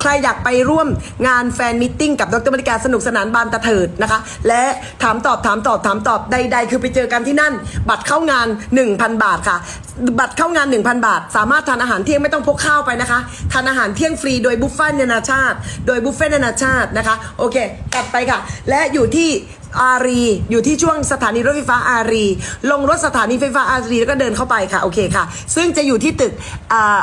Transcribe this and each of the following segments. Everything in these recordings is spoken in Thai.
ใครอยากไปร่วมงานแฟนมิทติ้งกับดรมริกาสนุกสนานบานตะเถิดนะคะ และถามตอบถามตอบถามตอบใด ๆ คือไปเจอกันที่นั่น บัตรเข้างาน 1,000 บาทค่ะ บัตรเข้างาน 1,000 บาท สามารถทานอาหารเที่ยงไม่ต้องพกข้าวไปนะคะทานอาหารเที่ยงฟรีโดยบุฟเฟ่ต์นานาชาติ โดยบุฟเฟ่ต์นานาชาตินะคะโอเคตัดไปค่ะ และอยู่ที่อารีอยู่ที่ช่วงสถานีรถไฟฟ้าอารี ลงรถสถานีไฟฟ้าอารีแล้วก็เดินเข้าไปค่ะโอเคค่ะ ซึ่งจะอยู่ที่ตึกอ่า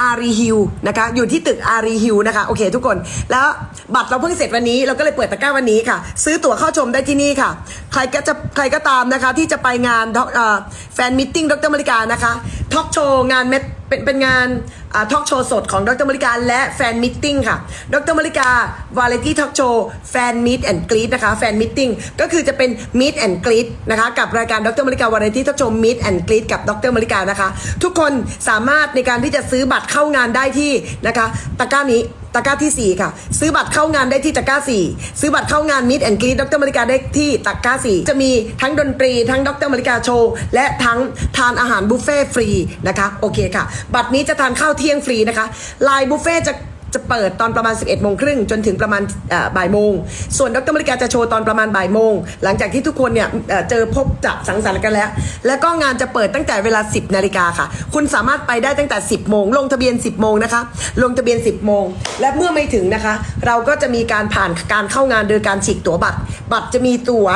อารีฮิลนะคะอยู่ที่ตึกอารีฮิลนะคะโอเคทุกคน แล้วบัตรเราเพิ่งเสร็จวันนี้เราก็เลยเปิดตะกร้าวันนี้ค่ะ ซื้อตั๋วเข้าชมได้ที่นี่ค่ะใครก็จะใครก็ตามนะคะ ที่จะไปงานแฟนมิทติ้งดรมริกานะคะทอล์กโชว์งานเม็ดเป็นเป็นงานทอล์กโชว์สดของดรมริกาและแฟนมิทติ้งค่ะ ดรมริกาวาเลตี้ทอล์กโชว์แฟนมิทแอนด์กรีดนะคะแฟนมิทติ้งก็คือจะเป็นมิทแอนด์กรีดนะคะกับรายการดรมริกาวาเลตี้ทอล์กโชว์มิทแอนด์กรีดกับดรมริกานะคะ ทุกคนสามารถในการที่จะซื้อบัตรเข้างานได้ที่นะคะตะกร้านี้ตะกร้าที่ 4 ค่ะ ซื้อบัตรเข้างานได้ที่ตะกร้า 4 ซื้อบัตรเข้างานมิดแอนกรีดดรมริกาได้ที่ตะกร้า 4 จะมีทั้งดนตรีทั้งดรมริกาโชว์และทั้งทานอาหารบุฟเฟ่ฟรีนะคะโอเคค่ะ บัตรนี้จะทานข้าวเที่ยงฟรีนะคะลายบุฟเฟ่จะ จะเปิดตอนประมาณ 11โมงครึ่งจนถึงประมาณบ่ายโมง ส่วนดรมริกาจะโชว์ตอนประมาณบ่ายโมง หลังจากที่ทุกคนเนี่ยเจอพบจะสังสรรค์กันแล้ว แล้วก็งานจะเปิดตั้งแต่เวลา 10นาฬิกาค่ะ คุณสามารถไปได้ตั้งแต่ 10โมงลงทะเบียน 10โมงนะคะ ลงทะเบียน 10โมง และเมื่อไม่ถึงนะคะ เราก็จะมีการผ่านการเข้างานโดยการฉีกตั๋วบัตร บัตรจะมีตั๋ว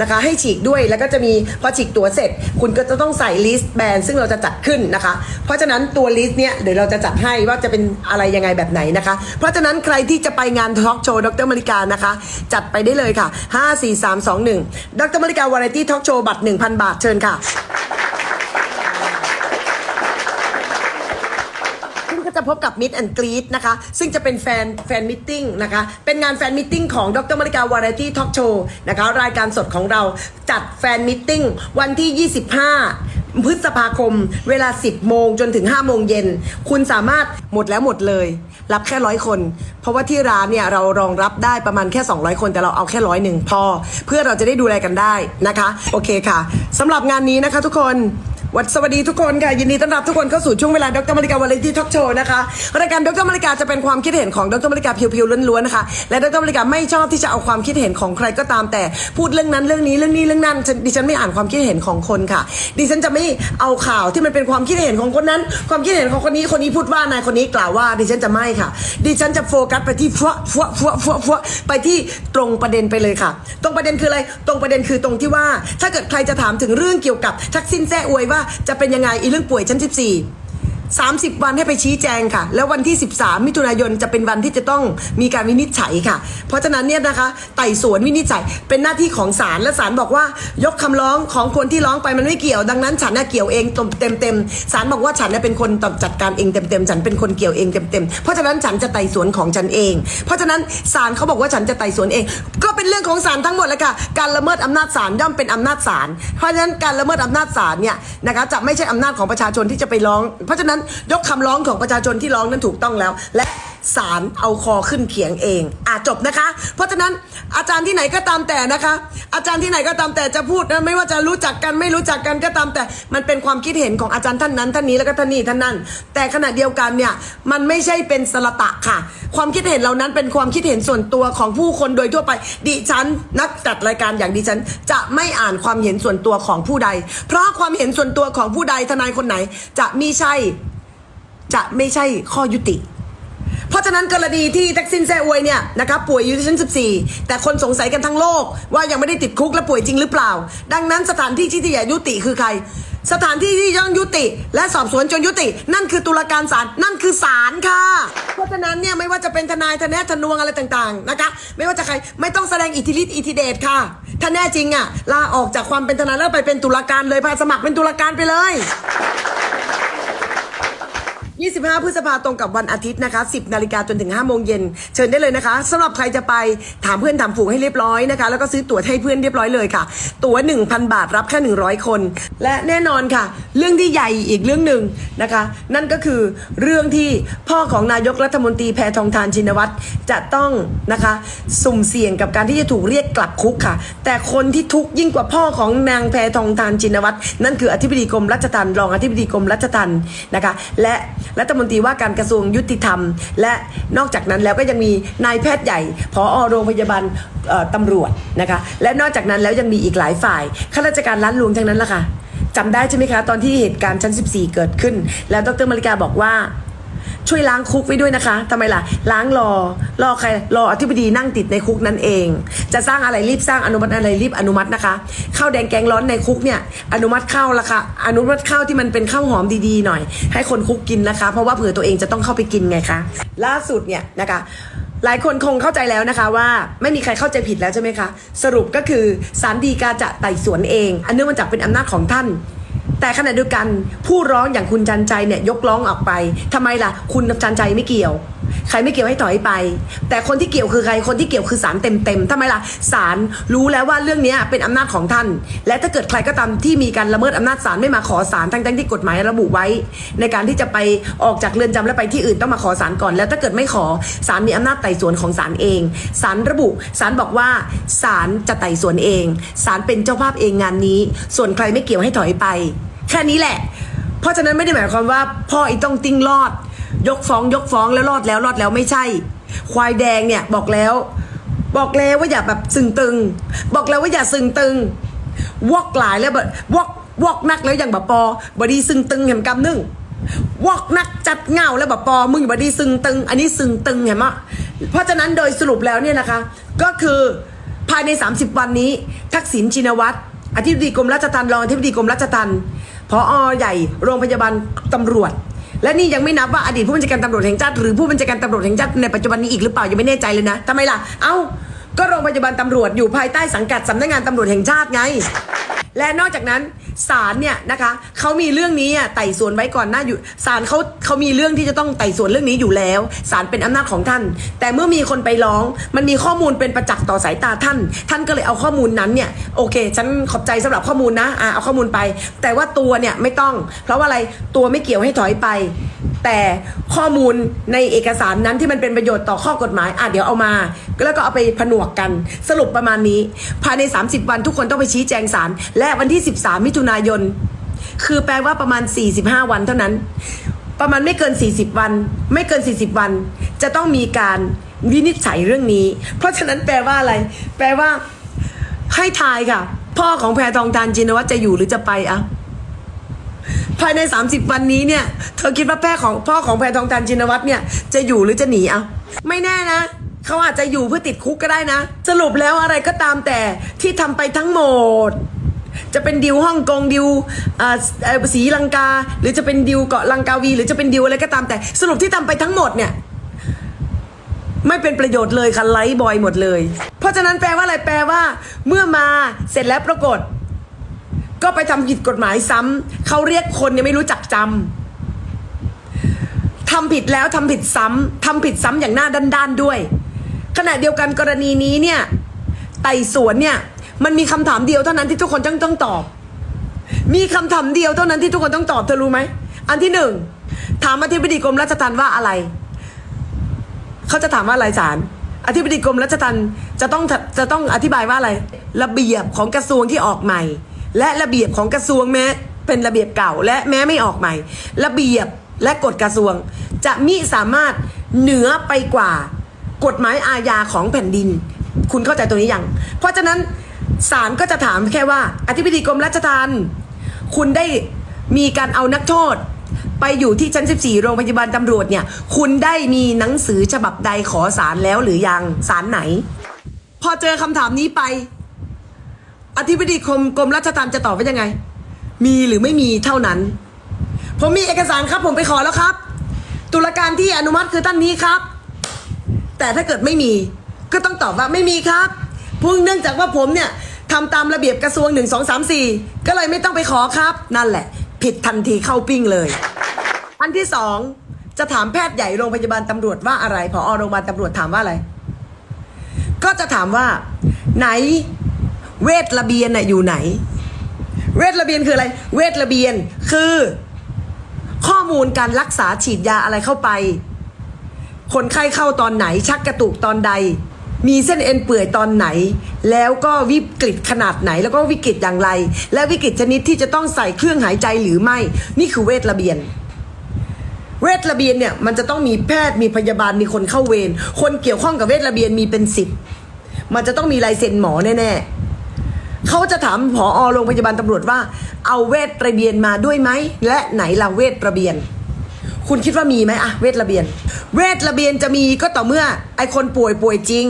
นะคะให้ฉีกด้วยแล้วก็จะมีพอฉีกตัวเสร็จ คุณก็จะต้องใส่ลิสต์แบรนด์ซึ่งเราจะจัดขึ้นนะคะ เพราะฉะนั้นตัวลิสต์เนี้ยเดี๋ยวเราจะจัดให้ว่าจะเป็นอะไรยังไงแบบไหนนะคะ เพราะฉะนั้นใครที่จะไปงานทอล์กโชว์ดรมริกานะคะ จัดไปได้เลยค่ะ 5 4 3 2 1 ดรมริกาวาไรตี้ทอล์กโชว์บัตร 1,000 บาทเชิญค่ะซึ่งก็จะพบกับมิดแอนกรีดนะคะ ซึ่งจะเป็นแฟนแฟนมิทติ้งนะคะ เป็นงานแฟนมิทติ้งของดรมริกาวาไรตี้ทอล์กโชว์นะคะ รายการสดของเราจัดแฟนมิทติ้งวันที่ 25 พฤษภาคม เวลา 10 โมงจนถึง 5 โมงเย็น คุณสามารถหมดแล้วหมดเลย รับแค่ร้อยคน เพราะว่าที่ร้านเนี่ยเรารองรับได้ประมาณแค่ 200 คนแต่เราเอาแค่ร้อยหนึ่งพอ เพื่อเราจะได้ดูแลกันได้นะคะ โอเคค่ะสำหรับงานนี้นะคะทุกคน วัสวัสดีทุกคนค่ะยินดีต้อนรับทุกคนเข้าสู่ช่วงเวลาดรมาริกาวาเลนตี้ทอล์กโชว์นะคะรายการดรมาริกาจะเป็นความคิดเห็นของดรมาริกาเพียวๆล้วนๆนะคะและดรมาริกาไม่ชอบที่จะเอาความคิดเห็นของใครก็ตามแต่พูดเรื่องนั้นเรื่องนี้เรื่องนี้เรื่องนั้นดิฉันไม่อ่านความคิดเห็นของคนค่ะ ดิฉันจะไม่เอาข่าวที่มันเป็นความคิดเห็นของคนนั้น ความคิดเห็นของคนนี้คนนี้พูดว่านายคนนี้กล่าวว่า ดิฉันจะไม่ค่ะ ดิฉันจะโฟกัสไปที่ฟัวฟัวฟัวฟัวฟัวไปที่ตรงประเด็นไปเลยค่ะ ตรงประเด็นคืออะไรตรงประเด็นคือตรงที่ว่า ถ้าเกิดใครจะถามถึงเรื่องเกี่ยวกับทักษิณแซ่อวยว่าจะเป็นยังไงอีเรื่องป่วยชั้น14 30 วันให้ไปชี้แจงค่ะ แล้ววันที่ 13 มิถุนายนจะเป็นวันที่จะต้องมีการวินิจฉัยค่ะ เพราะฉะนั้นเนี่ยนะคะไต่สวนวินิจฉัยเป็นหน้าที่ของศาลและศาลบอกว่ายกคำร้องของคนที่ร้องไปมันไม่เกี่ยว ดังนั้นฉันน่ะเกี่ยวเองเต็มเต็มศาลบอกว่าฉันน่ะเป็นคนจัดการเองเต็มเต็มฉันเป็นคนเกี่ยวเองเต็มเต็มเพราะฉะนั้นฉันจะไต่สวนของฉันเอง เพราะฉะนั้นศาลเขาบอกว่าฉันจะไต่สวนเอง ก็เป็นเรื่องของศาลทั้งหมดเลยค่ะการละเมิดอำนาจศาลย่อมเป็นอำนาจศาลเพราะฉะนั้นการละเมิดอำนาจศาลเนี่ยนะคะจะไม่ใช่อำนาจของประชาชนที่จะไปร้อง เพราะฉะนั้นยกคำร้องของประชาชนที่ร้องนั้นถูกต้องแล้ว และศาลเอาคอขึ้นเขียงเองอะจบนะคะ เพราะฉะนั้นอาจารย์ที่ไหนก็ตามแต่นะคะ อาจารย์ที่ไหนก็ตามแต่จะพูดนะไม่ว่าจะรู้จักกันไม่รู้จักกันก็ตามแต่ มันเป็นความคิดเห็นของอาจารย์ท่านนั้นท่านนี้แล้วก็ท่านนี้ท่านนั้น แต่ขณะเดียวกันเนี่ยมันไม่ใช่เป็นสละตะค่ะ ความคิดเห็นเหล่านั้นเป็นความคิดเห็นส่วนตัวของผู้คนโดยทั่วไป ดิฉัน นักจัดรายการอย่างดิฉัน จะไม่อ่านความเห็นส่วนตัวของผู้ใด เพราะความเห็นส่วนตัวของผู้ใดทนายคนไหน จะม่ใช่ จะไม่ใช่ข้อยุติ เพราะฉะนั้นกรณีที่แท็กซินแซอวยเนี่ยนะครับป่วยอยู่ที่ชั้น 14 แต่คนสงสัยกันทั้งโลก ว่ายังไม่ได้ติดคุกและป่วยจริงหรือเปล่า ดังนั้นสถานที่ที่จะยุติคือใคร สถานที่ที่ย่องยุติ และสอบสวนจนยุติ นั่นคือตุลาการศาลนั่นคือศาลค่ะ เพราะฉะนั้นเนี่ยไม่ว่าจะเป็นทนายทนายทนวงอะไรต่างๆนะคะไม่ว่าจะใครไม่ต้องแสดงอิทธิฤทธิ์อิทธิเดชค่ะ ถ้าแน่จริงอะลาออกจากความเป็นทนายแล้วไปเป็นตุลาการเลยพาสมัครเป็นตุลาการไปเลย 25 พฤษภาตรงกับวันอาทิตย์นะคะ 10 นาฬิกาจนถึง 5 โมงเย็น เชิญได้เลยนะคะสำหรับใครจะไปถามเพื่อนถามฝูงให้เรียบร้อยนะคะ แล้วก็ซื้อตั๋วให้เพื่อนเรียบร้อยเลยค่ะ ตั๋ว 1,000 บาทรับแค่ 100 คน และแน่นอนค่ะ เรื่องที่ใหญ่อีกเรื่องหนึ่งนะคะ นั่นก็คือเรื่องที่พ่อของนายกรัฐมนตรีแพทองทานชินวัตรจะต้องนะคะสุ่มเสี่ยงกับการที่จะถูกเรียกกลับคุกค่ะ แต่คนที่ทุกข์ยิ่งกว่าพ่อของนางแพทองทานชินวัตรนั่นคืออธิบดีกรมรัชทัณฑ์รองอธิบดีกรมรัชทัณฑ์นะคะและรัฐมนตรีว่าการกระทรวงยุติธรรม และนอกจากนั้นแล้วก็ยังมีนายแพทย์ใหญ่ผอโรงพยาบาลตำรวจนะคะและนอกจากนั้นแล้วยังมีอีกหลายฝ่ายข้าราชการรัฐรวงทั้งนั้นละค่ะจำได้ใช่ไหมคะ ตอนที่เหตุการณ์ชั้น 14 เกิดขึ้น แล้วดรมาริกาบอกว่า ช่วยล้างคุกไว้ด้วยนะคะทำไมล่ะ ล้างรอ รอใคร รออธิบดีนั่งติดในคุกนั่นเอง จะสร้างอะไรรีบสร้างอนุมัติอะไรรีบอนุมัตินะคะข้าวแดงแกงร้อนในคุกเนี่ย อนุมัติข้าวละค่ะอนุมัติข้าวที่มันเป็นข้าวหอมดีๆหน่อย ให้คนคุกกินนะคะ เพราะว่าเผื่อตัวเองจะต้องเข้าไปกินไงคะล่าสุดเนี่ยนะคะหลายคนคงเข้าใจแล้วนะคะว่าไม่มีใครเข้าใจผิดแล้วใช่ไหมคะ สรุปก็คือสารดีกาจะไต่สวนเอง อันเนื่องมาจากเป็นอำนาจของท่าน แต่ขณะเดียวกันผู้ร้องอย่างคุณจันใจเนี่ยยกร้องออกไปทำไมล่ะ คุณจันใจไม่เกี่ยว ใครไม่เกี่ยวให้ถอยไป แต่คนที่เกี่ยวคือใครคนที่เกี่ยวคือศาลเต็มๆทำไมล่ะศาลรู้แล้วว่าเรื่องนี้เป็นอำนาจของท่าน และถ้าเกิดใครก็ตามที่มีการละเมิดอำนาจศาลไม่มาขอศาลทั้งๆที่กฎหมายระบุไว้ ในการที่จะไปออกจากเรือนจำและไปที่อื่นต้องมาขอศาลก่อน แล้วถ้าเกิดไม่ขอศาลมีอำนาจไต่สวนของศาลเองศาลระบุศาลบอกว่าศาลจะไต่สวนเองศาลเป็นเจ้าภาพเองงานนี้ ส่วนใครไม่เกี่ยวให้ถอยไป แค่นี้แหละ เพราะฉะนั้นไม่ได้หมายความว่า พ่ออ้ต้องติ้งรอด ยกฟ้องยกฟ้องแล้วรอดแล้วรอดแล้วไม่ใช่ ควายแดงเนี่ยบอกแล้ว บอกแล้วว่าอย่าแบบซึงตึง บอกแล้วว่าอย่าซึงตึง วอกหลายแล้วแบบวอกวอกนักแล้วอย่างแบบปอบดีซึงตึงเห็นกำนึ่งวอกนักจัดเงาแล้วแบบปอมึงบดีซึงตึง อันนี้ซึงตึงเห็นไหมเพราะฉะนั้นโดยสรุปแล้วเนี่ยนะคะ ก็คือภายใน 30 วันนี้ ทักษิณชินวัตรอธิบดีกรมราชทัณฑ์รองอธิบดีกรมราชทัณฑ์ พออใหญ่โรงพยาบาลตำรวจ และนี่ยังไม่นับว่าอดีตผู้บัญชาการตำรวจแห่งชาติหรือผู้บัญชาการตำรวจแห่งชาติในปัจจุบันนี้อีกหรือเปล่ายังไม่แน่ใจเลยนะทำไมล่ะ เอ้าก็โรงพยาบาลตำรวจอยู่ภายใต้สังกัดสำนักงานตำรวจแห่งชาติไง และนอกจากนั้น ศาลเนี่ยนะคะเขามีเรื่องนี้อะไต่สวนไว้ก่อนหน้าอยู่ศาลเขาเขามีเรื่องที่จะต้องไต่สวนเรื่องนี้อยู่แล้วศาลเป็นอำนาจของท่าน แต่เมื่อมีคนไปร้อง มันมีข้อมูลเป็นประจักษ์ต่อสายตาท่าน ท่านก็เลยเอาข้อมูลนั้นเนี่ยโอเค ฉันขอบใจสำหรับข้อมูลนะอ่าเอาข้อมูลไป แต่ว่าตัวเนี่ยไม่ต้อง เพราะว่าอะไรตัวไม่เกี่ยวให้ถอยไป แต่ข้อมูลในเอกสารนั้นที่มันเป็นประโยชน์ต่อข้อกฎหมายอะเดี๋ยวเอามา แล้วก็เอาไปผนวกกันสรุปประมาณนี้ ภายใน 30 วันทุกคนต้องไปชี้แจงศาลและวันที่ 13มิถุนายน คือแปลว่าประมาณ 45 วันเท่านั้น ประมาณไม่เกิน 40 วัน ไม่เกิน 40 วัน จะต้องมีการวินิจฉัยเรื่องนี้ เพราะฉะนั้นแปลว่าอะไร แปลว่าให้ทายค่ะ พ่อของแพรทองทานจินวัตจะอยู่หรือจะไปอะภายใน 30 วันนี้เนี่ย เธอคิดว่าแพ่ของพ่อของแพรทองทานชินวัตเนี่ยจะอยู่หรือจะหนีเอาไม่แน่นะเขาอาจจะอยู่เพื่อติดคุกก็ได้นะ สรุปแล้วอะไรก็ตามแต่ที่ทำไปทั้งหมด จะเป็นดิวฮ่องกงดิวเอ่อเอ่อศรีลังกา หรือจะเป็นดิวเกาะลังกาวี หรือจะเป็นดิวอะไรก็ตามแต่ สรุปที่ทำไปทั้งหมดเนี่ยไม่เป็นประโยชน์เลยค่ะไลฟ์บอยหมดเลย เพราะฉะนั้นแปลว่าอะไรแปลว่า เมื่อมาเสร็จแล้วปรากฏ ก็ไปทำผิดกฎหมายซ้ำเขาเรียกคนเนี่ยไม่รู้จักจำทำผิดแล้วทำผิดซ้ำทำผิดซ้ำอย่างหน้าด้านๆด้วย ขณะเดียวกันกรณีนี้เนี่ย ไต่สวนเนี่ย มันมีคำถามเดียวเท่านั้นที่ทุกคนต้องต้องตอบ มีคำถามเดียวเท่านั้นที่ทุกคนต้องตอบเธอรู้ไหม อันที่หนึ่งถามอธิบดีกรมราชทัณฑ์ว่าอะไร เขาจะถามว่าอะไรศาลอธิบดีกรมราชทัณฑ์จะต้องจะต้องอธิบายว่าอะไร ระเบียบของกระทรวงที่ออกใหม่ และระเบียบของกระทรวงแม้เป็นระเบียบเก่า และแม้ไม่ออกใหม่ ระเบียบและกฎกระทรวง จะมิสามารถเหนือไปกว่ากฎหมายอาญาของแผ่นดิน คุณเข้าใจตัวนี้ยัง เพราะฉะนั้น ศาลก็จะถามแค่ว่า อธิบดีกรมราชทัณฑ์คุณได้มีการเอานักโทษ ไปอยู่ที่ชั้น 14 โรงพยาบาลตำรวจเนี่ย คุณได้มีหนังสือฉบับใดขอศาลแล้วหรือยังศาลไหน พอเจอคำถามนี้ไป อธิบดีกรมกรมราชทัณฑ์จะตอบว่ายังไง มีหรือไม่มีเท่านั้น ผมมีเอกสารครับผมไปขอแล้วครับ ตุลาการที่อนุมัติคือท่านนี้ครับ แต่ถ้าเกิดไม่มีก็ต้องตอบว่าไม่มีครับพราะเนื่องจากว่าผมเนี่ย ทำตามระเบียบกระทรวงหนึ่งสองสามสี่ก็เลยไม่ต้องไปขอครับ นั่นแหละ ผิดทันทีเข้าปิ้งเลย อันที่สองจะถามแพทย์ใหญ่โรงพยาบาลตำรวจว่าอะไรพอโรงพยาบาลตำรวจถามว่าอะไร ก็จะถามว่า ไหน เวทระเบียนน่ะอยู่ไหน เวทระเบียนคืออะไร เวทระเบียนคือ ข้อมูลการรักษาฉีดยาอะไรเข้าไป คนไข้เข้าตอนไหนชักกระตุกตอนใด มีเส้นเอ็นเปื่อยตอนไหน แล้วก็วิกฤตขนาดไหน แล้วก็วิกฤตอย่างไร และวิกฤตชนิดที่จะต้องใส่เครื่องหายใจหรือไม่ นี่คือเวทระเบียน เวชระเบียนเนี่ยมันจะต้องมีแพทย์มีพยาบาลมีคนเข้าเวรคนเกี่ยวข้องกับเวชระเบียนมีเป็นสิบมันจะต้องมีลายเซ็นหมอแน่ๆเขาจะถามผอโรงพยาบาลตำรวจว่า เอาเวชระเบียนมาด้วยไหมและไหนล่ะเวชระเบียน คุณคิดว่ามีไหมอะเวชระเบียน เวชระเบียนจะมีก็ต่อเมื่อ ไอคนป่วยป่วยจริง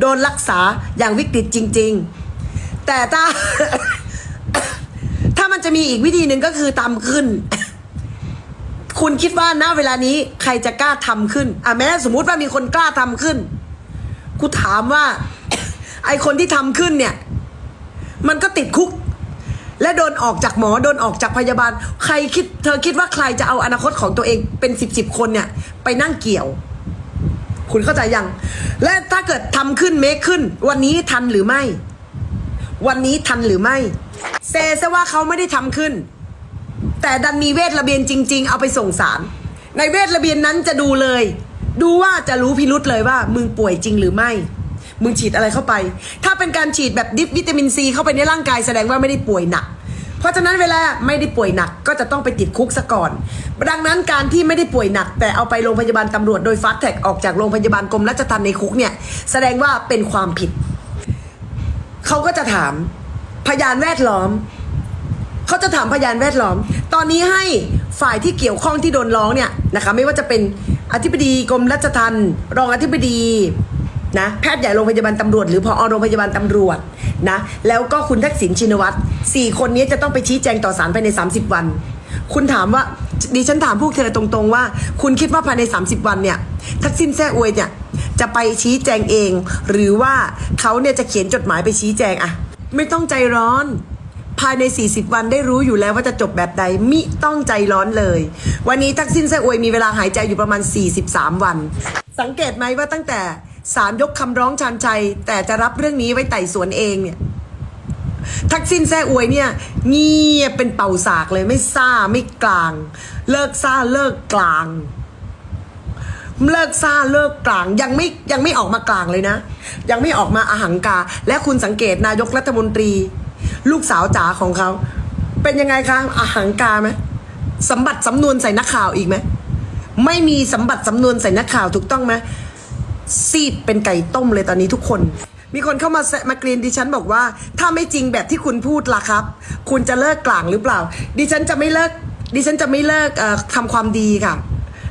โดนรักษาอย่างวิกฤตจริง ๆ แต่ถ้า ถ้ามันจะมีอีกวิธีหนึ่งก็คือตามขึ้น คุณคิดว่าณเวลานี้ใครจะกล้าทำขึ้นอะแม้สมมุติว่ามีคนกล้าทำขึ้นกูถามว่า ไอคนที่ทำขึ้นเนี่ย มันก็ติดคุก และโดนออกจากหมอโดนออกจากพยาบาล ใครคิด เธอคิดว่าใครจะเอาอนาคตของตัวเองเป็นสิบสิบคนเนี่ย ไปนั่งเกี่ยว คุณเข้าใจยัง และถ้าเกิดทำขึ้นเมคขึ้น วันนี้ทันหรือไม่ วันนี้ทันหรือไม่เซซะว่าเขาไม่ได้ทำขึ้น แต่ดันมีเวทระเบียนจริง ๆ เอาไปส่งสาร ในเวทระเบียนนั้นจะดูเลย ดูว่าจะรู้พิรุษเลยว่า มึงป่วยจริงหรือไม่ มึงฉีดอะไรเข้าไป ถ้าเป็นการฉีดแบบดิฟวิตามินซีเข้าไปในร่างกายแสดงว่าไม่ได้ป่วยหนัก เพราะฉะนั้นเวลาไม่ได้ป่วยหนักก็จะต้องไปติดคุกซะก่อน ดังนั้นการที่ไม่ได้ป่วยหนัก แต่เอาไปโรงพยาบาลตำรวจโดยฟาสแท็กออกจากโรงพยาบาลกรมราชทัณฑ์ในคุกเนี่ยแสดงว่าเป็นความผิด เขาก็จะถามพยานแวดล้อมเขาจะถามพยานแวดล้อม ตอนนี้ให้ฝ่ายที่เกี่ยวข้องที่โดนร้องเนี่ยนะคะไม่ว่าจะเป็นอธิบดีกรมราชทัณฑ์รองอธิบดี นะแพทย์ใหญ่โรงพยาบาลตำรวจหรือพอโรงพยาบาลตำรวจนะแล้วก็คุณทักษิณชินวัตรสี่คนนี้จะต้องไปชี้แจงต่อศาลภายใน 30 วัน คุณถามว่าดิฉันถามพวกเธอตรงๆว่า คุณคิดว่าภายใน 30 วันเนี่ย ทักษิณแซ่อวยเนี่ยจะไปชี้แจงเอง หรือว่าเขาเนี่ยจะเขียนจดหมายไปชี้แจงอะไม่ต้องใจร้อนภายใน 40 วันได้รู้อยู่แล้วว่าจะจบแบบใดมิต้องใจร้อนเลย วันนี้ทักษิณแซ่อวยมีเวลาหายใจอยู่ประมาณ 43 วัน สังเกตไหมว่าตั้งแต่ ศาลยกคำร้องชันชัย แต่จะรับเรื่องนี้ไว้ไต่สวนเองเนี่ย ทักษิณแซ่อวยเนี่ยเงียบเป็นเป่าสากเลยไม่ซ่าไม่กลาง เลิกซ่าเลิกกลาง เลิกซ่าเลิกกลางยังไม่ยังไม่ออกมากลางเลยนะ ยังไม่ออกมาอาหังกา และคุณสังเกตนายกรัฐมนตรี ลูกสาวจ๋าของเขา เป็นยังไงคะอาหังกาไหมสมบัติสำนวนใส่นักข่าวอีกไหมไม่มีสมบัติสำนวนใส่นักข่าวถูกต้องไหม ซีดเป็นไก่ต้มเลยตอนนี้ทุกคน มีคนเข้ามาแซมากรีนดิฉันบอกว่า ถ้าไม่จริงแบบที่คุณพูดล่ะครับ คุณจะเลิกกลางหรือเปล่า ดิฉันจะไม่เลิกดิฉันจะไม่เลิกทำความดีค่ะ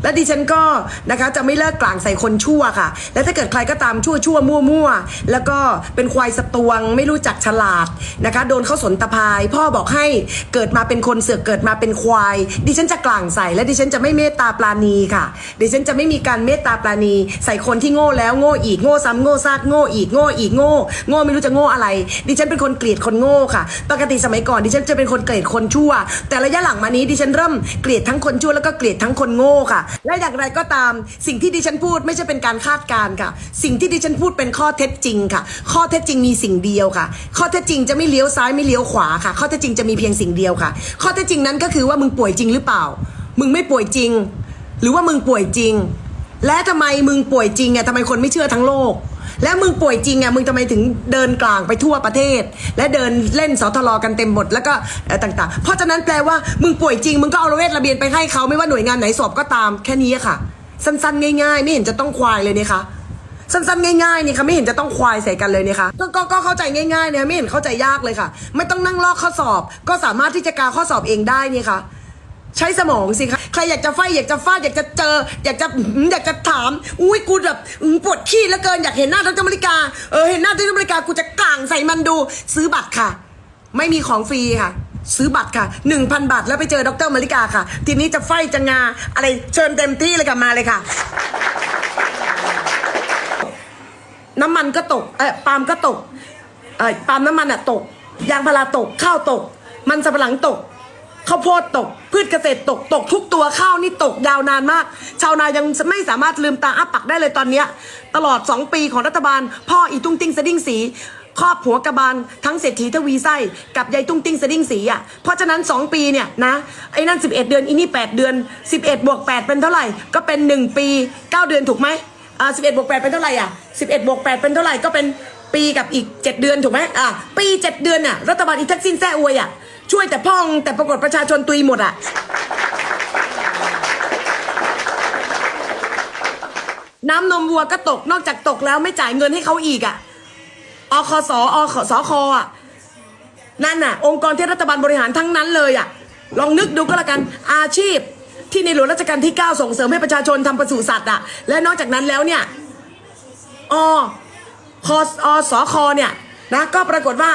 และดิฉันก็นะคะจะไม่เลิกกลางใส่คนชั่วค่ะ และถ้าเกิดใครก็ตามชั่วชั่วมั่วมั่วแล้วก็เป็นควายสตวง ไม่รู้จักฉลาดนะคะ โดนเข้าสนตะพาย พ่อบอกให้เกิดมาเป็นคนเสือกเกิดมาเป็นควาย ดิฉันจะกลางใส่และดิฉันจะไม่เมตตาปราณีค่ะ ดิฉันจะไม่มีการเมตตาปราณี ใส่คนที่โง่แล้วโง่อีกโง่ซ้ำโง่ซากโง่อีกโง่อีกโง่โง่ไม่รู้จะโง่อะไร ดิฉันเป็นคนเกลียดคนโง่ค่ะ ปกติสมัยก่อนดิฉันจะเป็นคนเกลียดคนชั่ว แต่ระยะหลังมานี้ดิฉันเริ่มเกลียดทั้งคนชั่วแล้วก็เกลียดทั้งคนโง่ค่ะและอย่างไรก็ตามสิ่งที่ดิฉันพูดไม่ใช่เป็นการคาดการณ์ค่ะ สิ่งที่ดิฉันพูดเป็นข้อเท็จจริงค่ะ ข้อเท็จจริงมีสิ่งเดียวค่ะ ข้อเท็จจริงจะไม่เลี้ยวซ้ายไม่เลี้ยวขวาค่ะ ข้อเท็จจริงจะมีเพียงสิ่งเดียวค่ะ ข้อเท็จจริงนั้นก็คือว่ามึงป่วยจริงหรือเปล่า มึงไม่ป่วยจริง หรือว่ามึงป่วยจริง และทำไมมึงป่วยจริงอะทำไมคนไม่เชื่อทั้งโลก และมึงป่วยจริงอะมึงทำไมถึงเดินกลางไปทั่วประเทศ และเดินเล่นสทรกันเต็มหมดแล้วก็ต่างๆ เพราะฉะนั้นแปลว่ามึงป่วยจริงมึงก็เอาระเวทระเบียนไปให้เขาไม่ว่าหน่วยงานไหนสอบก็ตามแค่นี้ค่ะ สั้นๆ ง่ายๆ ไม่เห็นจะต้องควายเลยเนี่ยค่ะสั้นๆง่ายๆนี่ค่ะไม่เห็นจะต้องควายใส่กันเลยเนี่ยค่ะก็ก็ก็เข้าใจง่ายๆเนี่ยไม่เห็นเข้าใจยากเลยค่ะ ไม่ต้องนั่งลอกข้อสอบ ก็สามารถที่จะกาข้อสอบเองได้นี่ค่ะ ใช้สมองสิคะ รอยากจะไฟอยากจะฟาดอยากจะเจอ อยากจะอยากจะถาม อุ้ยกูแบบปวดขี้แล้วเกินอยากเห็นหน้าดรมริกาเออเห็นหน้าดรมริกากูจะกลางใส่มันดู ซื้อบัตรค่ะ ไม่มีของฟรีค่ะ ซื้อบัตรค่ะหนึ่งพันบาทแล้วไปเจอดรมริกาค่ะ ทีนี้จะไฟจะงาอะไรเชิญเต็มที่เลยค่ะมาเลยค่ะน้ำมันก็ตก เออปาล์มก็ตก เออปาล์มน้ำมันอะตก ยางพาราตก ข้าวตก มันสำปะหลังตก ข้าวโพดตก พืชเกษตรตกตกทุกตัวข้าวนี่ตกยาวนานมาก ชาวนายังไม่สามารถลืมตาอ้าปากได้เลยตอนเนี้ยตลอด 2 ปีของรัฐบาล พ่ออีตุ้งติ้งสดิ้งสีครอบหัวกระบาลทั้งเศรษฐีทวีไส้กับยายตุ้งติ้งสดิ้งสีอะเพราะฉะนั้น 2 ปีเนี่ยนะไอ้นั่น 11 เดือนอีนี่ 8 เดือน 11บวก8เป็นเท่าไหร่ ก็เป็น 1 ปี 9 เดือนถูกไหมอ่าสิบเอ็ดบวกแปดเป็นเท่าไหร่อะสิบเอ็ดบวกแปดเป็นเท่าไหร่ก็เป็นปีกับอีกเจ็ดเดือนถูกไหมอะปีเจ็ดเดือนน่ะรัฐบาลอีทักซินแซ่อวยอะ ช่วยแต่พองแต่ปรากฏประชาชนตุยหมดอะน้ำนมวัวก็ตกนอกจากตกแล้วไม่จ่ายเงินให้เขาอีกอะอคสอคสคอะนั่นน่ะ องค์กรที่รัฐบาลบริหารทั้งนั้นเลยอะลองนึกดูก็แล้วกันอาชีพที่ในหลวงรัชกาลที่ 9 ส่งเสริมให้ประชาชนทำปศุสัตว์อะและนอกจากนั้นแล้วเนี่ยอคอสอสคเนี่ยนะก็ปรากฏว่า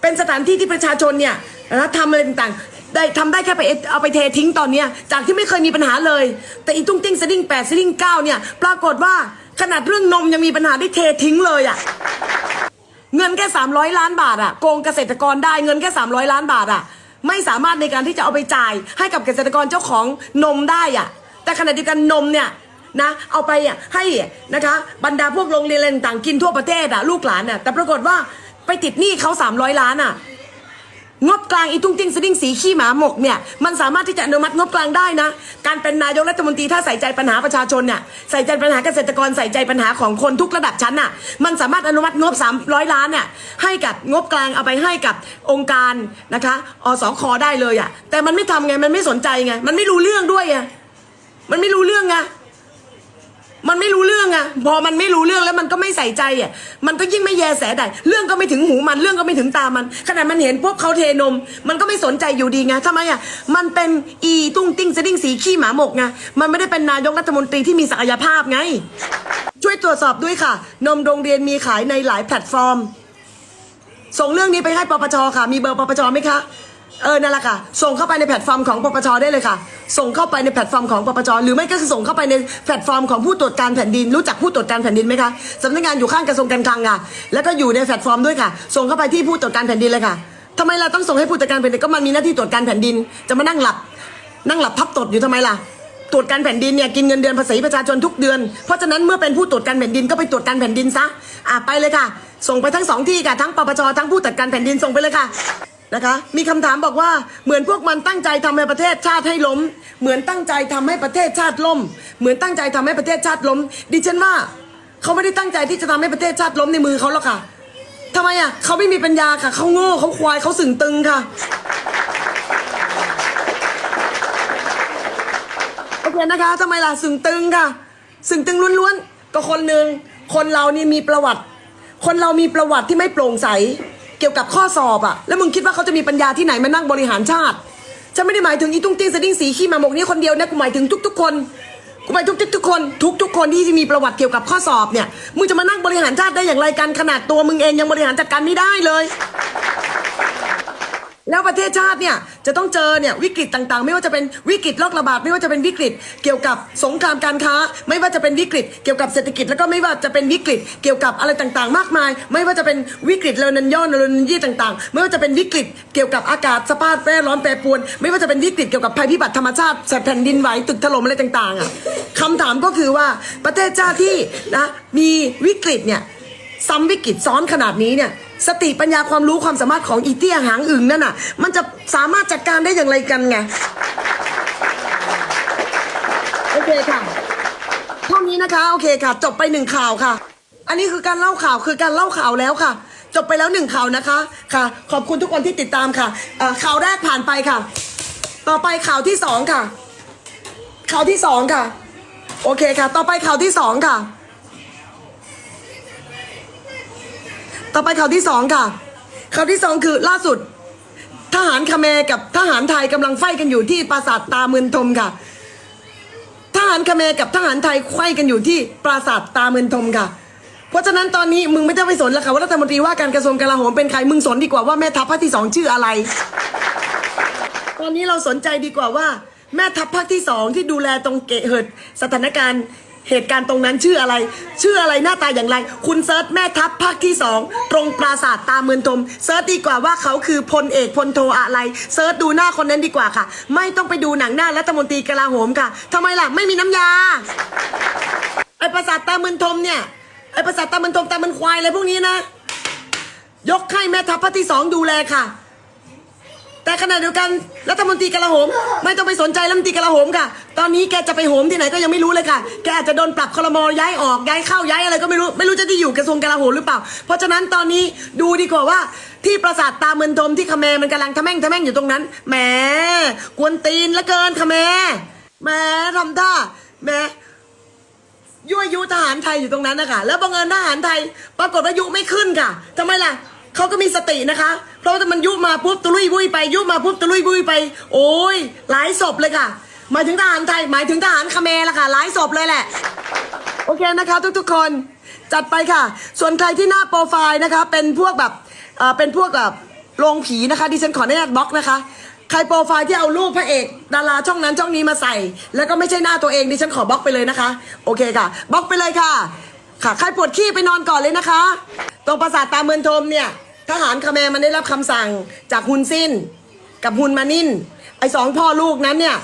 เป็นสถานที่ที่ประชาชนเนี่ยนะทำอะไรต่างๆได้ทำได้แค่ไปเอาไปเททิ้งตอนเนี้ยจากที่ไม่เคยมีปัญหาเลย แต่อีตุ้งติ้งสดิ้งแปดสดิ้งเก้าเนี่ยปรากฏว่าขนาดเรื่องนมยังมีปัญหาได้เททิ้งเลยอะเงินแค่300 ล้านบาทอะโกงเกษตรกรได้เงินแค่300 ล้านบาทอะไม่สามารถในการที่จะเอาไปจ่าย ให้กับเกษตรกรเจ้าของนมได้อะแต่ขณะเดียวกันนมเนี่ยนะเอาไปอะให้นะคะบรรดาพวกโรงเรียนต่างๆกินทั่วประเทศอะลูกหลานอะแต่ปรากฏว่า ไปติดหนี้เขา300ล้านอะงบกลางอีตุ้งติ้งสดิ้งสีขี้หมาหมกเนี่ย มันสามารถที่จะอนุมัติงบกลางได้นะ การเป็นนายกรัฐมนตรีถ้าใส่ใจปัญหาประชาชนเนี่ยใส่ใจปัญหาเกษตรกรใส่ใจปัญหาของคนทุกระดับชั้นน่ะ มันสามารถอนุมัติงบ 300 ล้านเนี่ยให้กับงบกลางเอาไปให้กับองค์การนะคะอสคได้เลยอะ แต่มันไม่ทำไงมันไม่สนใจไงมันไม่รู้เรื่องด้วยไงมันไม่รู้เรื่องไง มันไม่รู้เรื่องอะพอมันไม่รู้เรื่องแล้วมันก็ไม่ใส่ใจอะมันก็ยิ่งไม่แยแสได้เรื่องก็ไม่ถึงหูมันเรื่องก็ไม่ถึงตามันขนาดมันเห็นพวกเขาเทนม มันก็ไม่สนใจอยู่ดีไงทำไมอะมันเป็นอีตุ้งติ้งสดิ้งสีขี้หมาหมกไงมันไม่ได้เป็นนายกรัฐมนตรีที่มีศักยภาพไง ช่วยตรวจสอบด้วยค่ะ นมโรงเรียนมีขายในหลายแพลตฟอร์ม ส่งเรื่องนี้ไปให้ปปชค่ะ มีเบอร์ปปชไหมคะ เออนั่นแหละค่ะ ส่งเข้าไปในแพลตฟอร์มของปปชได้เลยค่ะ ส่งเข้าไปในแพลตฟอร์มของปปชหรือไม่ก็คือส่งเข้าไปในแพลตฟอร์มของผู้ตรวจการแผ่นดิน รู้จักผู้ตรวจการแผ่นดินไหมคะสำนักงานอยู่ข้างกระทรวงการคลังค่ะแล้วก็อยู่ในแพลตฟอร์มด้วยค่ะ ส่งเข้าไปที่ผู้ตรวจการแผ่นดินเลยค่ะทำไมเราต้องส่งให้ผู้ตรวจการแผ่นดินก็มันมีหน้าที่ตรวจการแผ่นดิน จะมานั่งหลับ นั่งหลับพับตดอยู่ทำไมล่ะตรวจการแผ่นดินเนี่ยกินเงินเดือนภาษีประชาชนทุกเดือน เพราะฉะนั้นเมื่อเป็นผู้ตรวจการแผ่นดินก็ไปตรวจการแผ่นดินซะอะไปเลยค่ะ ส่งไปทั้งสองที่ค่ะทั้งปปชทั้งผู้ตรวจการแผ่นดินส่งไปเลยค่ะ นะคะ มีคำถามบอกว่าเหมือนพวกมันตั้งใจทำให้ประเทศชาติให้ล้ม เหมือนตั้งใจทำให้ประเทศชาติล่ม เหมือนตั้งใจทำให้ประเทศชาติล้ม ดิฉันว่าเขาไม่ได้ตั้งใจที่จะทำให้ประเทศชาติล้มในมือเขาหรอกค่ะทำไมอะเขาไม่มีปัญญาค่ะเขาโง่เขาควายเขาสึงตึงค่ะโอเคนะคะทำไมล่ะสึงตึงค่ะสึงตึงล้วนๆก็คนหนึ่งคนเรานี่มีประวัติ คนเรามีประวัติที่ไม่โปร่งใส เกี่ยวกับข้อสอบอะแล้วมึงคิดว่าเขาจะมีปัญญาที่ไหนมานั่งบริหารชาติฉันไม่ได้หมายถึงอีตุ้งติ้งสดิ้งสีขี้มาหมกนี่คนเดียวนะกูหมายถึงทุกๆคนกูหมายถึงทุกๆคนทุกๆคนที่มีประวัติเกี่ยวกับข้อสอบเนี่ยมึงจะมานั่งบริหารชาติได้อย่างไรกันขนาดตัวมึงเองยังบริหารจัดการไม่ได้เลย แล้วประเทศชาติเนี่ยจะต้องเจอเนี่ยวิกฤตต่างๆ ไม่ว่าจะเป็นวิกฤตโรคระบาดไม่ว่าจะเป็นวิกฤต เกี่ยวกับสงครามการค้า ไม่ว่าจะเป็นวิกฤต เกี่ยวกับเศรษฐกิจแล้วก็ไม่ว่าจะเป็นวิกฤต เกี่ยวกับอะไรต่างๆ มากมาย ไม่ว่าจะเป็นวิกฤตเรนันย่อนเรนันยี่ต่างๆ ไม่ว่าจะเป็นวิกฤต เกี่ยวกับอากาศสภาพแวดล้อมแปรปรวน ไม่ว่าจะเป็นวิกฤตเกี่ยวกับภัยพิบัติธรรมชาติแผ่นดินไหวตึกถล่มอะไรต่างๆอะคำถามก็คือว่าประเทศชาติที่นะมีวิกฤตเนี่ยซ้ำวิกฤตซ้อนขนาดนี้เนี่ย สติปัญญาความรู้ความสามารถของอีเตี้ยหางอึ่งนั่นน่ะ มันจะสามารถจัดการได้อย่างไรกันไงโอเคค่ะเท่านี้นะคะ โอเคค่ะ จบไปหนึ่งข่าวค่ะ อันนี้คือการเล่าข่าวคือการเล่าข่าวแล้วค่ะ จบไปแล้วหนึ่งข่าวนะคะค่ะ ขอบคุณทุกคนที่ติดตามค่ะข่าวแรกผ่านไปค่ะ ต่อไปข่าวที่สองค่ะ ข่าวที่สองค่ะ โอเคค่ะ ต่อไปข่าวที่สองค่ะ ต่อไปข่าวที่สองค่ะข่าวที่สองคือล่าสุด ทหารคาเมรกับทหารไทยกำลังไฟกันอยู่ที่ปราสาทตาเมือนทมค่ะ ทหารคาเมรกับทหารไทยไฟกันอยู่ที่ปราสาทตาเมือนทมค่ะ เพราะฉะนั้นตอนนี้มึงไม่ต้องไปสนแล้วค่ะว่ารัฐมนตรีว่าการกระทรวงกลาโหมเป็นใครมึงสนดีกว่าว่าแม่ทัพภาคที่สองชื่ออะไร ตอนนี้เราสนใจดีกว่าว่า แม่ทัพภาคที่สองที่ดูแลตรงเกะเหิดสถานการณ์ เหตุการณ์ตรงนั้นชื่ออะไร ชื่ออะไรหน้าตาอย่างไร คุณเซิร์ชแม่ทัพภาคที่สองตรงปราสาทตาเมือนทมเซิร์ชดีกว่าว่าเขาคือพลเอกพลโทอะไรเซิร์ชดูหน้าคนนั้นดีกว่าค่ะ ไม่ต้องไปดูหนังหน้ารัฐมนตรีกลาโหมค่ะทำไมล่ะไม่มีน้ำยาไอปราสาทตาเมือนทมเนี่ยไอปราสาทตาเมือนทมตาเมือนควายอะไรพวกนี้นะ ยกให้แม่ทัพภาคที่สองดูแลค่ะ แต่ขณะเดียวกันรัฐมนตรีกลาโหม ไม่ต้องไปสนใจรัฐมนตรีกลาโหมค่ะ ตอนนี้แกจะไปโหมที่ไหนก็ยังไม่รู้เลยค่ะ แกอาจจะโดนปรับคลมอย้ายออกย้ายเข้าย้ายอะไรก็ไม่รู้ไม่รู้จะที่อยู่กระทรวงกลาโหมหรือเปล่า เพราะฉะนั้นตอนนี้ดูดีกว่าว่าที่ปราสาทตาเมือนทมที่คาเขมมันกำลังทะแม่งทะแม่งอยู่ตรงนั้นแหมกวนตีนละเกินคาเขมแหมทำท่าแหมยั่วยุทหารไทยอยู่ตรงนั้นนะคะแล้วบังเอิญทหารไทย ปรากฏว่ายุไม่ขึ้นค่ะทำไมล่ะเขาก็มีสตินะคะ ราะว่ามันยุมาปุ๊บตะลุยบุยไป ยุมาปุ๊บตะลุยบุยไป โอ้ยหลายศพเลยค่ะ หมายถึงทหารไทยหมายถึงทหารเมรละค่ะ หลายศพเลยแหละ โอเคนะคะ ทุกๆคนจัดไปค่ะ ส่วนใครที่หน้าโปรไฟล์นะคะ เป็นพวกแบบเอ่อเป็นพวกแบบโรงผีนะคะดิฉันขออนุญาตบล็อกนะคะ ใครโปรไฟล์ที่เอารูปพระเอกดาราช่องนั้นช่องนี้มาใส่ แล้วก็ไม่ใช่หน้าตัวเองดิฉันขอบล็อกไปเลยนะคะ โอเคค่ะบล็อกไปเลยค่ะ ค่ะใครปวดขี้ไปนอนก่อนเลยนะคะ ตรงปราสาทตาเมืองทมเนี่ย ทหารคาแมรมันได้รับคำสั่งจากฮุนซินกับฮุนมานินไอ้สองพ่อลูกนั้นเนี่ย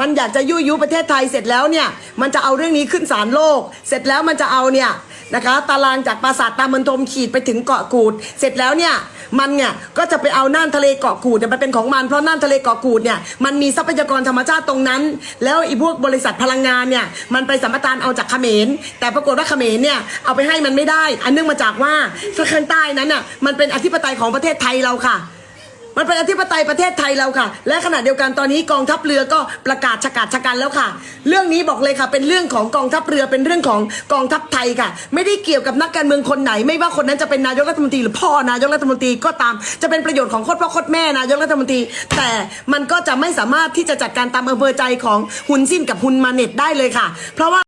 มันอยากจะยุยยุประเทศไทยเสร็จแล้วเนี่ยมันจะเอาเรื่องนี้ขึ้นศาลโลก เสร็จแล้วมันจะเอาเนี่ย นะคะ ตารางจากปราสาทตามืองทมขีดไปถึงเกาะกูด เสร็จแล้วเนี่ยมันเนี่ยก็จะไปเอาน่านทะเลเกาะกูดเนี่ยมันเป็นของมันเพราะน่านทะเลเกาะกูดเนี่ยมันมีทรัพยากรธรรมชาติตรงนั้น แล้วไอ้พวกบริษัทพลังงานเนี่ยมันไปสัมปทานเอาจากเขมร แต่ปรากฏว่าเขมรเนี่ยเอาไปให้มันไม่ได้ อันเนื่องมาจากว่าข้างใต้นั้นน่ะมันเป็นอธิปไตยของประเทศไทยเราค่ะ มันเป็นอธิปไตยประเทศไทยเราค่ะ และขณะเดียวกันตอนนี้กองทัพเรือก็ประกาศฉกาจชะกันแล้วค่ะ เรื่องนี้บอกเลยค่ะ เป็นเรื่องของกองทัพเรือเป็นเรื่องของกองทัพไทยค่ะ ไม่ได้เกี่ยวกับนักการเมืองคนไหน ไม่ว่าคนนั้นจะเป็นนายกรัฐมนตรีหรือพ่อนายกรัฐมนตรีก็ตาม จะเป็นประโยชน์ของโคตรพ่อโคตรแม่นายกรัฐมนตรี แต่มันก็จะไม่สามารถที่จะจัดการตามอำเภอใจของฮุนซินกับฮุนมาเน็ตได้เลยค่ะ เพราะว่า